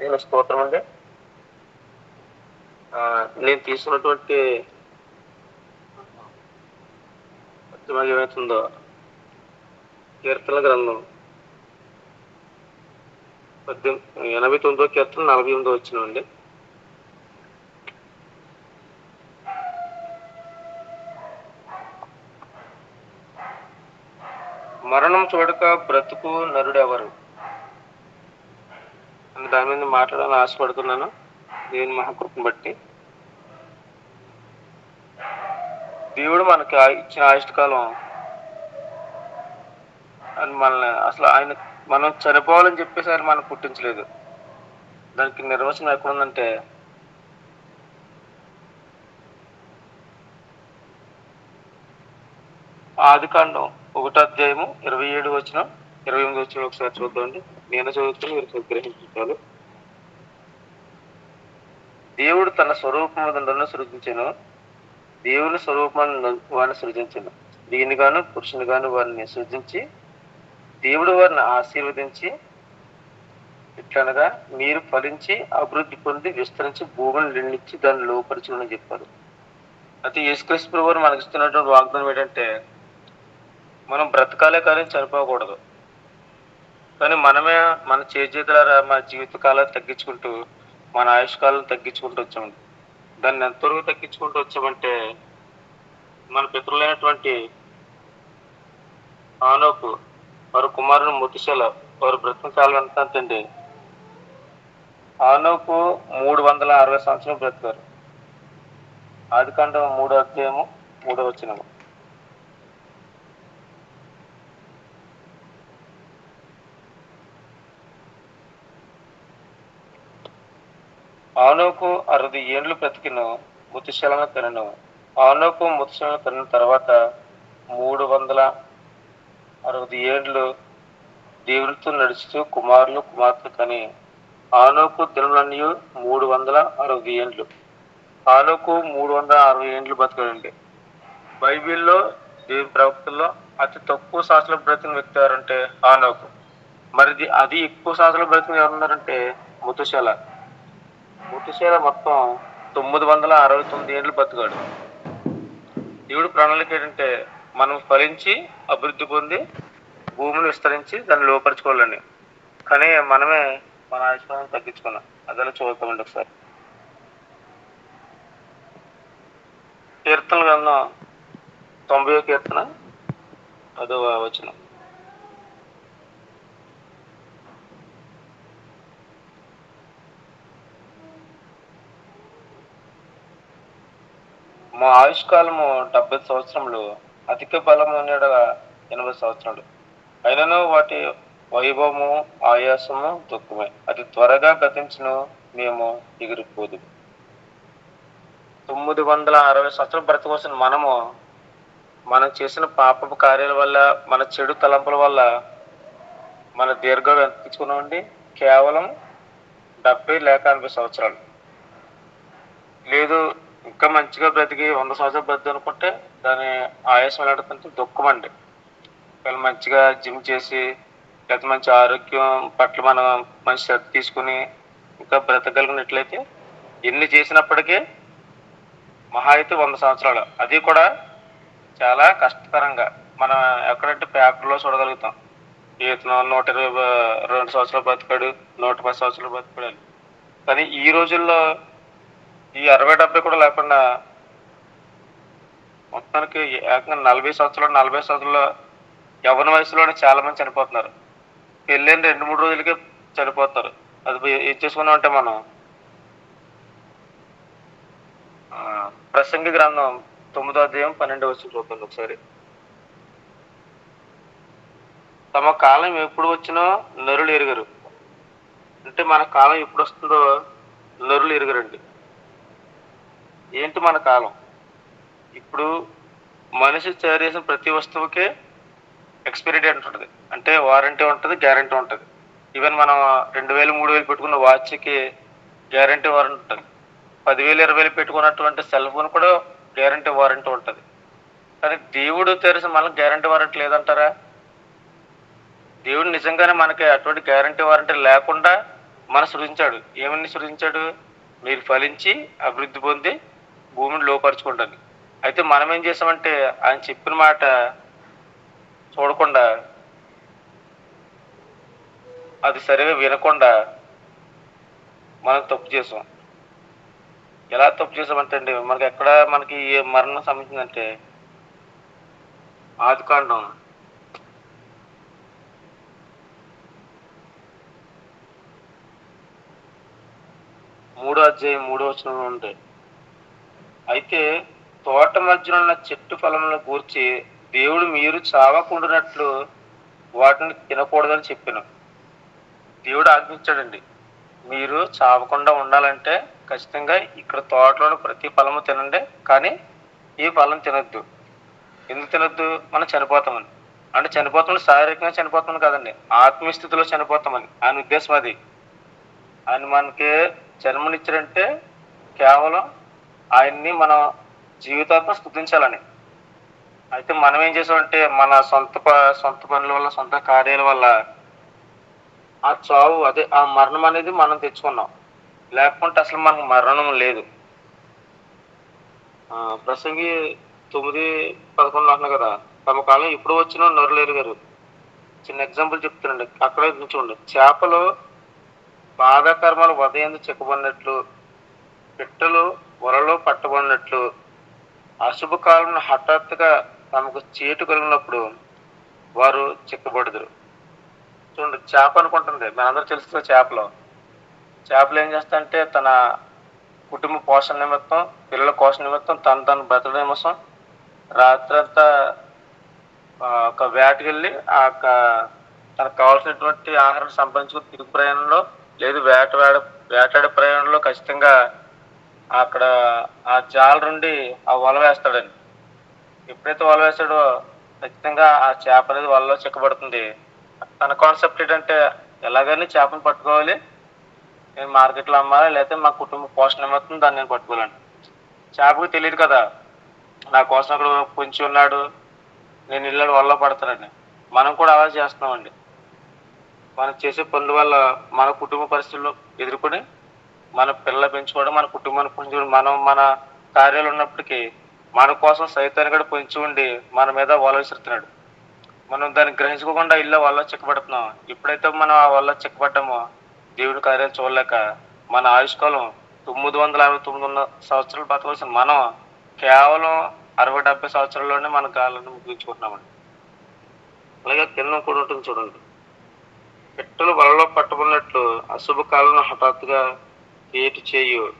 నేను స్తోత్రం అండి. ఆ, నేను తీసుకున్నటువంటి ఉద్యమం ఏమవుతుందో కీర్తన గ్రంథం పద్దెనిమిది ఎనభై తొమ్మిదో కీర్తన నలభై ఎనిమిదో వచ్చినండి మరణం చూడక బ్రతుకు నరుడెవరు? దాని మీద మాట్లాడాలని ఆశపడుతున్నాను. దేవుని మహాకృపను బట్టి. దేవుడు మనకి ఇచ్చిన ఆయుష్కాలం అని మనల్ని అసలు ఆయన మనం చనిపోవాలని చెప్పేసి ఆయన మనం పుట్టించలేదు. దానికి నిర్వచనం ఎక్కడుందంటే ఆది కాండం ఒకటో అధ్యాయము ఇరవై ఏడు వచ్చిన ఇరవై ఎనిమిది వచ్చిన ఒకసారి చూద్దామండి. నేను చదువుతాను మీరు గ్రహించాలి దేవుడు తన స్వరూపములను సృజించను. దేవుని స్వరూపాన్ని వారిని సృజించను. దీని గాను పురుషుని గాను వారిని సృజించి దేవుడు వారిని ఆశీర్వదించి ఇట్లనగా మీరు ఫలించి అభివృద్ధి పొంది విస్తరించి భూమిని నిండించి దాన్ని లోపరచుకుని చెప్పారు. అయితే యేసుక్రీస్తు ప్రభు మనకి ఇస్తున్నటువంటి వాగ్దానం ఏంటంటే మనం బ్రతకాలే కానీ చనిపోకూడదు. కానీ మనమే మన చేతులారా మన జీవిత తగ్గించుకుంటూ మన ఆయుష్కాలం తగ్గించుకుంటూ వచ్చామండి. దాన్ని ఎంతవరకు తగ్గించుకుంటూ వచ్చామంటే మన పితృలైనటువంటి ఆనోకు వారి కుమారుని ముతిశల వారు బ్రతుకు కాలం అండి ఆనోకు మూడు వందల అరవై సంవత్సరం బ్రతికారు. ఆది కాండం మూడో అధ్యాయము మూడో వచ్చినము ఆనోకు అరవై ఏండ్లు బ్రతికిను ముతిశలను కనను ఆనోకు ముతిశలను కనిన తర్వాత మూడు వందల అరవై ఏండ్లు దేవునితో నడుస్తూ కుమారులు కుమార్తె కని ఆనోకు దినములన్నీ మూడు వందల అరవై ఏండ్లు. ఆనోకు మూడు వందల అరవై ఏండ్లు బతకడండి బైబిల్లో దేవుని ప్రవక్తల్లో అతి తక్కువ సంవత్సరాలు బ్రతికిన వ్యక్తి ఎవరంటే ఆనోకు. మరి అది ఎక్కువ సంవత్సరాలు బ్రతికిన ఎవరున్నారంటే ముతుశల. ముతుశాల మొత్తం తొమ్మిది వందల అరవై తొమ్మిది ఏళ్ళు బతికాడు. దేవుడు ప్రణాళిక ఏంటంటే మనం ఫలించి అభివృద్ధి పొంది భూమిని విస్తరించి దాన్ని లోపరుచుకోవాలని కానీ మనమే మన ఆయుష్మానం తగ్గించుకున్నాం. అదలా చూద్దామండి ఒకసారి. కీర్తనలు కన్నా తొంభై కీర్తన అదో వచనం. మా ఆయుష్కాలము డెబ్బై సంవత్సరములు అధిక బలము ఉండగా ఎనభై సంవత్సరాలు. అయినను వాటి వైభవము ఆయాసము దుఃఖమే. అది త్వరగా గతించును మేము ఎగిరిపోదు. తొమ్మిది వందల అరవై సంవత్సరం బ్రతకవలసిన మనము మనం చేసిన పాపపు కార్యాల వల్ల మన చెడు తలంపుల వల్ల మన దీర్ఘం ఎంత తీసుకున్నామండి కేవలం డెబ్బై లేక ఎనభై సంవత్సరాలు. లేదు ఇంకా మంచిగా బ్రతికి వంద సంవత్సరాలు బ్రతికి అనుకుంటే దాని ఆయాసం వెళ్ళాడుతుంటే దుఃఖం అండి వీళ్ళు మంచిగా జిమ్ చేసి లేకపోతే మంచి ఆరోగ్యం పట్ల మనం మంచి శ్రద్ధ తీసుకుని ఇంకా బ్రతకగలిగినట్లయితే ఎన్ని చేసినప్పటికీ మహా అయితే వంద సంవత్సరాలు. అది కూడా చాలా కష్టతరంగా. మనం ఎక్కడంటే పేపర్లో చూడగలుగుతాం. ఇతను నూట ఇరవై రెండు సంవత్సరాలు బతికాడు నూట పది సంవత్సరాలు బతికాడు కానీ ఈ రోజుల్లో ఈ అరవై డెబ్బై కూడా లేకుండా మొత్తానికి ఏకంగా నలభై సంవత్సరాలు నలభై సంవత్సరాలు యవన వయసులోనే చాలా మంది చనిపోతున్నారు. పెళ్ళైన రెండు మూడు రోజులకే చనిపోతారు అది ఏం చేసుకున్నాం అంటే మనం ప్రసంగి గ్రంథం తొమ్మిదో అధ్యాయం పన్నెండు వచ్చి చూద్దాం ఒకసారి. తమ కాలం ఎప్పుడు వచ్చినో నరులు ఎరుగరు. అంటే మన కాలం ఎప్పుడు వస్తుందో నరులు ఎరగరండి. ఏంటి మన కాలం? ఇప్పుడు మనిషి తయారు చేసిన ప్రతి వస్తువుకే ఎక్స్పైరీ డేట్ ఉంటుంది. అంటే వారంటీ ఉంటుంది గ్యారంటీ ఉంటుంది. ఈవెన్ మనం రెండు వేలు మూడు వేలు పెట్టుకున్న వాచ్కి గ్యారంటీ వారంటీ ఉంటుంది. పదివేలు ఇరవై వేలు పెట్టుకున్నటువంటి సెల్ ఫోన్ కూడా గ్యారంటీ వారంటీ ఉంటుంది. కానీ దేవుడు తెరిసి మనకు గ్యారంటీ వారంటీ లేదంటారా? దేవుడు నిజంగానే మనకి అటువంటి గ్యారంటీ వారంటీ లేకుండా మన సృజించాడు. ఏమని సృజించాడు? మీరు ఫలించి అభివృద్ధి పొంది భూమిని లోపరుచుకుంటాను అయితే మనం ఏం చేసామంటే ఆయన చెప్పిన మాట చూడకుండా అది సరిగా వినకుండా మనం తప్పు చేసాం. ఎలా తప్పు చేసామంటే అండి మనకి ఎక్కడ మనకి ఏ మరణం సంబంధించిందంటే ఆదికాండం మూడో అధ్యాయం మూడో వచనంలో ఉంటాయి. అయితే తోట మధ్యన ఉన్న చెట్టు ఫలములను గూర్చి దేవుడు మీరు చావకుండినట్లు వాటిని తినకూడదని చెప్పాను. దేవుడు ఆజ్ఞించాడండి మీరు చావకుండా ఉండాలంటే ఖచ్చితంగా ఇక్కడ తోటలో ప్రతి ఫలము తినండి కానీ ఈ ఫలం తినొద్దు. ఎందుకు తినొద్దు? మనం చనిపోతామని. అంటే చనిపోతామని శారీరకంగా చనిపోతామని కాదండి ఆత్మస్థితిలో చనిపోతామని. ఆయన ఉద్దేశం అది. ఆయన మనకి జన్మనిచ్చారంటే కేవలం ఆయన్ని మన జీవితాంతం స్థుతించాలని. అయితే మనం ఏం చేసామంటే మన సొంత సొంత పనుల వల్ల సొంత కార్యాల వల్ల ఆ చావు అదే ఆ మరణం అనేది మనం తెచ్చుకున్నాం. లేకుంటే అసలు మనకు మరణం లేదు. ఆ, ప్రసంగి తొమ్మిది పదకొండు అంటున్నా కదా తమ కాలం ఇప్పుడు వచ్చిన నరులేరు గారు. చిన్న ఎగ్జాంపుల్ చెప్తానండి. అక్కడ చూడండి చేపలు బాధాకర్మలు వదయందు చెక్కబడినట్లు పిట్టలు వలలో పట్టబడినట్లు అశుభకాలంలో హఠాత్తుగా తమకు చీటు కలిగినప్పుడు వారు చిక్కబడుదురు. చూడండి చేప అనుకుంటుంది. మనందరూ తెలుస్తుంది చేపలు. చేపలు ఏం చేస్తాయంటే తన కుటుంబ పోషణ నిమిత్తం పిల్లల పోషణ నిమిత్తం తను తను బ్రతకడం నిమిత్తం రాత్రంతా ఒక వేటకెళ్ళి ఆ యొక్క తనకు కావాల్సినటువంటి ఆహారం సంపాదించుకుని తిరుగు ప్రయాణంలో లేదు వేటవాడ వేటాడే ప్రయాణంలో ఖచ్చితంగా అక్కడ ఆ జాలరుండి ఆ వల వేస్తాడండి. ఎప్పుడైతే వల వేస్తాడో ఖచ్చితంగా ఆ చేప అనేది వలలో చిక్కబడుతుంది. తన కాన్సెప్ట్ ఏంటంటే ఎలాగైనా చేపను పట్టుకోవాలి. నేను మార్కెట్లో అమ్మాలి? లేకపోతే మా కుటుంబ పోషణ ఏమవుతుంది దాన్ని నేను పట్టుకోవాలండి. చేపకు తెలియదు కదా. నా కోసం అక్కడ పొంచి ఉన్నాడు. నేను ఇళ్ళ వల్ల పడతానండి. మనం కూడా అలా చేస్తున్నామండి. మనం చేసే పనుల వల్ల మన కుటుంబ పరిస్థితులు ఎదుర్కొని మన పిల్ల పెంచుకోవడం మన కుటుంబాన్ని పెంచుకోవడం మనం మన కార్యాలు ఉన్నప్పటికీ మన కోసం సైతాన్ని కూడా పొంచి ఉండి మన మీద వల విసురుతున్నాడు మనం దాన్ని గ్రహించుకోకుండా ఇల్లు వల్ల చిక్కబడుతున్నాం. ఎప్పుడైతే మనం ఆ వల్ల చిక్కబడ్డామో దేవుడి కార్యాలు చూడలేక మన ఆయుష్కాలం తొమ్మిది వందల అరవై తొమ్మిది వందల సంవత్సరాలు బతకవలసిన మనం కేవలం అరవై డెబ్బై సంవత్సరాల్లోనే మన గాలను ముగించుకుంటున్నామండి. అలాగే కింద కూడా ఉంటుంది చూడండి. పిట్టలు వలలో పట్టుకున్నట్లు అశుభ కాలంలో హఠాత్తుగా ఏటి చేయు.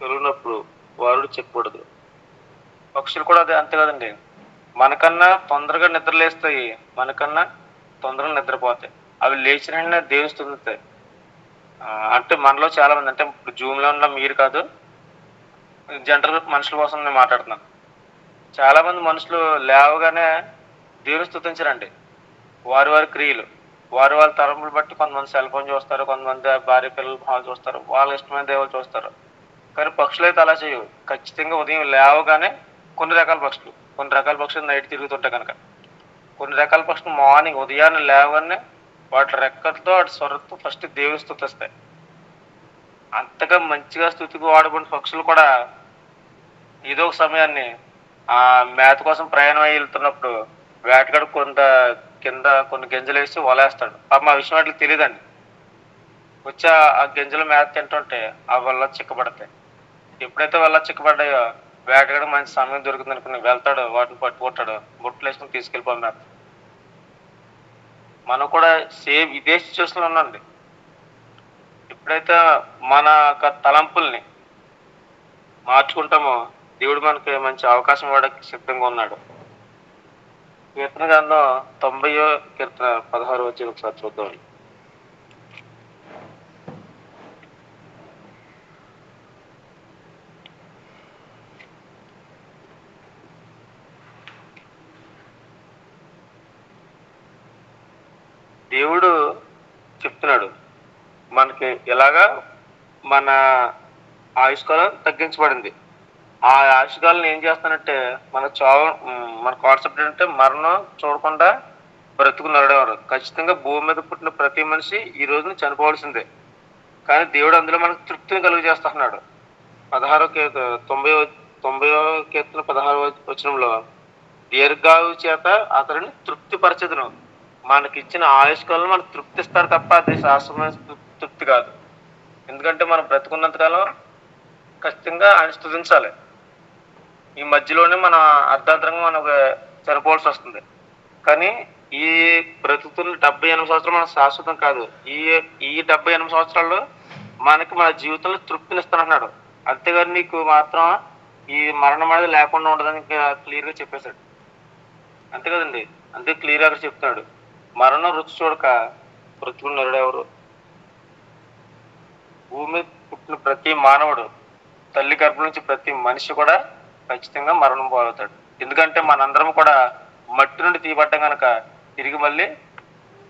పెరిగినప్పుడు వారుడు చెప్పకూడదు. పక్షులు కూడా అదే అంతే కదండి మనకన్నా తొందరగా నిద్రలేస్తాయి. మనకన్నా తొందరగా నిద్రపోతాయి. అవి లేచిన వెంటనే దేవుని స్థుతిస్తాయి అంటే మనలో చాలా మంది అంటే ఇప్పుడు జూమ్లో ఉన్న మీరు కాదు జనరల్ మనుషుల కోసం నేను మాట్లాడుతున్నాను చాలా మంది మనుషులు లేవగానే దేవుని స్థుతించరండి. వారి వారి క్రియలు. వారి వాళ్ళ తరములు బట్టి కొంతమంది సెల్ ఫోన్ చూస్తారు కొంతమంది భార్య పిల్లలు హాల్ చూస్తారు వాళ్ళ ఇష్టమైన దేవులు చూస్తారు. కానీ పక్షులు అయితే అలా చేయవు. ఖచ్చితంగా ఉదయం లేవగానే కొన్ని రకాల పక్షులు. కొన్ని రకాల పక్షులు నైట్ తిరుగుతుంటాయి కనుక. కొన్ని రకాల పక్షులు మార్నింగ్ ఉదయాన్నే లేవగానే వాటి రెక్కలతో వాటి స్వరతో ఫస్ట్ దేవుని స్థుతిస్తాయి అంతగా మంచిగా స్థుతికి వాడబడిన పక్షులు కూడా ఏదో ఒక సమయాన్ని ఆ మేత కోసం ప్రయాణం అయి వెళ్తున్నప్పుడు వేటగాడు కొంత కింద కొన్ని గింజలు వేసి వలేస్తాడు. పాపం ఆ విషయం వాటికి తెలియదండి వచ్చి ఆ- గింజలు మేత తింటుంటే ఆ వల్ల చిక్కబడతాయి. ఎప్పుడైతే వల్ల చిక్కబడ్డాయో వేటగాడు మంచి సమయం దొరుకుతుంది అనుకుని వెళ్తాడు వాటిని పట్టుకుంటాడు బుట్టలు వేసుకుని తీసుకెళ్ళిపో మేత. మనం కూడా సేమ్ ఇదే సిచ్యువేషన్లో ఉండండి ఎప్పుడైతే మన యొక్క తలంపుల్ని మార్చుకుంటామో దేవుడు మనకి మంచి అవకాశం ఇవ్వడానికి సిద్ధంగా ఉన్నాడు. కీర్తన గ్రంథం తొంభయో కీర్తన పదహారు వచ్చి ఒకసారి చూద్దాం. దేవుడు చెప్తున్నాడు మనకి ఎలాగా మన ఆయుష్కాలం తగ్గించబడింది. ఆ ఆయుష్కాలను ఏం చేస్తానంటే మన చావ మన కాన్సెప్ట్ ఏంటంటే మరణం చూడకుండా బ్రతుకు నరడేవారు ఖచ్చితంగా భూమి మీద పుట్టిన ప్రతి మనిషి ఈ రోజున చనిపోవాల్సిందే. కానీ దేవుడు అందులో మనకు తృప్తిని కలుగు చేస్తున్నాడు పదహారో కే తొంభై తొంభై కీర్తన పదహారు వచనంలో దీర్ఘాయు చేత అతడిని తృప్తి పరచదును మనకి ఇచ్చిన ఆయుష్కాలను మనకు తృప్తి ఇస్తారు తప్ప అది శాశ్వతమైన తృప్తి కాదు. ఎందుకంటే మనం బ్రతుకున్నంతకాలం ఖచ్చితంగా ఆయన స్థుతించాలి. ఈ మధ్యలోనే మన అర్ధాంతరంగా మనకు చనిపోవాల్సి వస్తుంది. కానీ ఈ బ్రతుకుతున్న డెబ్బై ఎనిమిది సంవత్సరాలు మన శాశ్వతం కాదు. ఈ ఈ డెబ్బై ఎనిమిది సంవత్సరాల్లో మనకి మన జీవితంలో తృప్తినిస్తానంటున్నాడు అంతేగాని నీకు మాత్రం ఈ మరణం అనేది లేకుండా ఉండదని క్లియర్గా చెప్పేశాడు. అంతే కదండి? అంతే క్లియర్గా చెప్తున్నాడు. మరణం రుచి చూడక మృతుడు ఎవరు? భూమి పుట్టిన ప్రతి మానవుడు తల్లి గర్భం నుంచి ప్రతి మనిషి కూడా ఖచ్చితంగా మరణం పోతాడు ఎందుకంటే మనందరం కూడా మట్టి నుండి తీయబడ్డం కనుక తిరిగి మళ్ళీ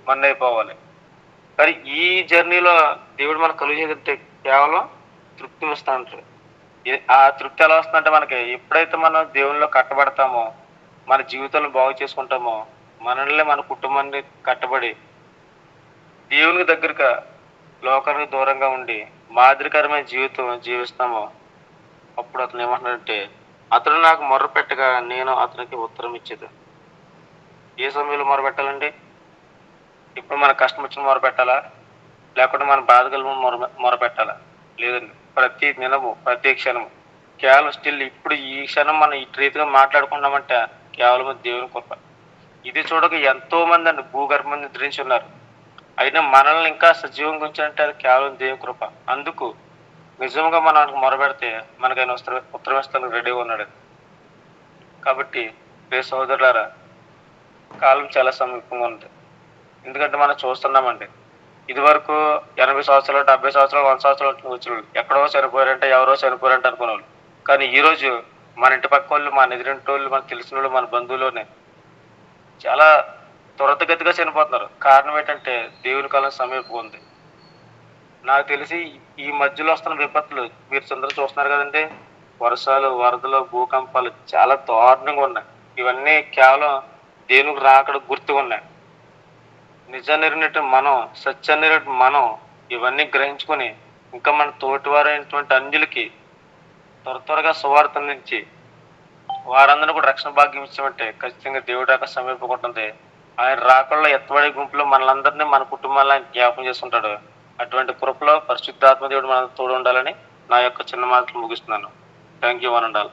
మన్న అయిపోవాలి కానీ ఈ జర్నీలో దేవుడు మనకు కలుగజేదంటే కేవలం తృప్తి వస్తూ ఉంటాడు ఆ తృప్తి ఎలా వస్తుందంటే మనకి ఎప్పుడైతే మనం దేవునిలో కట్టబడతామో మన జీవితాలను బాగు చేసుకుంటామో మనల్ని మన కుటుంబాన్ని కట్టబడి దేవునికి దగ్గరగా లోకానికి దూరంగా ఉండి మాదిరికరమైన జీవితం జీవిస్తామో అప్పుడు అతను ఏమంటున్నాడంటే అతను నాకు మొర్ర పెట్టగా నేను అతనికి ఉత్తరం ఇచ్చేది. ఏ సమయంలో మొర పెట్టాలండి ఇప్పుడు మన కష్టం వచ్చిన మొర పెట్టాలా లేకుంటే మన బాధ కలిగిన మొర మొర పెట్టాలా లేదండి. ప్రతి దినము ప్రతి క్షణము. కేవలం స్టిల్ ఇప్పుడు ఈ క్షణం మనం ఈ రీతిగా మాట్లాడుకున్నామంటే కేవలం దేవుని కృప. ఇది చూడక ఎంతో మంది అండి భూగర్భం నిద్రించి ఉన్నారు. అయినా మనల్ని ఇంకా సజీవంగా ఉంచాలంటే అది కేవలం దేవుని కృప. అందుకు నిజంగా మనం మొరబెడితే మనకైనా ఉత్తర ఉత్తరవేస్తానికి రెడీగా ఉన్నాడు. కాబట్టి ప్రే సహోదరులారా కాలం చాలా సమీపంగా ఉంది. ఎందుకంటే మనం చూస్తున్నామండి ఇదివరకు ఎనభై సంవత్సరాలు డెబ్బై సంవత్సరాలు వంద సంవత్సరాలు వచ్చిన వాళ్ళు ఎక్కడో చనిపోయారంటే ఎవరో చనిపోయారంటే అనుకునేవాళ్ళు. కానీ ఈరోజు మన ఇంటి పక్క వాళ్ళు మన ఎదురింటి వాళ్ళు మనకు తెలిసిన వాళ్ళు మన బంధువులోనే చాలా త్వరతగతిగా చనిపోతున్నారు. కారణం ఏంటంటే దేవుని కాలం సమీపం ఉంది. నాకు తెలిసి ఈ మధ్యలో వస్తున్న విపత్తులు మీరు అందరూ చూస్తున్నారు కదండి వర్షాలు వరదలు భూకంపాలు చాలా దారుణంగా ఉన్నాయి. ఇవన్నీ కేవలం దేనికి రాకడ గుర్తుగా ఉన్నాయి. నిజాన్ని మనం సత్యాన్ని మనం ఇవన్నీ గ్రహించుకొని ఇంకా మన తోటివారైనటువంటి అంజులకి త్వర త్వరగా సువార్త నుంచి వారందరూ కూడా రక్షణ భాగ్యం ఇచ్చామంటే ఖచ్చితంగా దేవుడి యొక్క సమీపకుంటుంది ఆయన రాకల్లో ఎత్తబడే గుంపులో మనలందరినీ మన కుటుంబాలను జ్ఞాపం జ్ఞాపకం చేసుకుంటాడు. అటువంటి కృపలో పరిశుద్ధాత్మ దేవుడు మనతో తోడు ఉండాలని నా యొక్క చిన్న మాటలు ముగిస్తున్నాను. థ్యాంక్ యూ వన్ ఉండాలి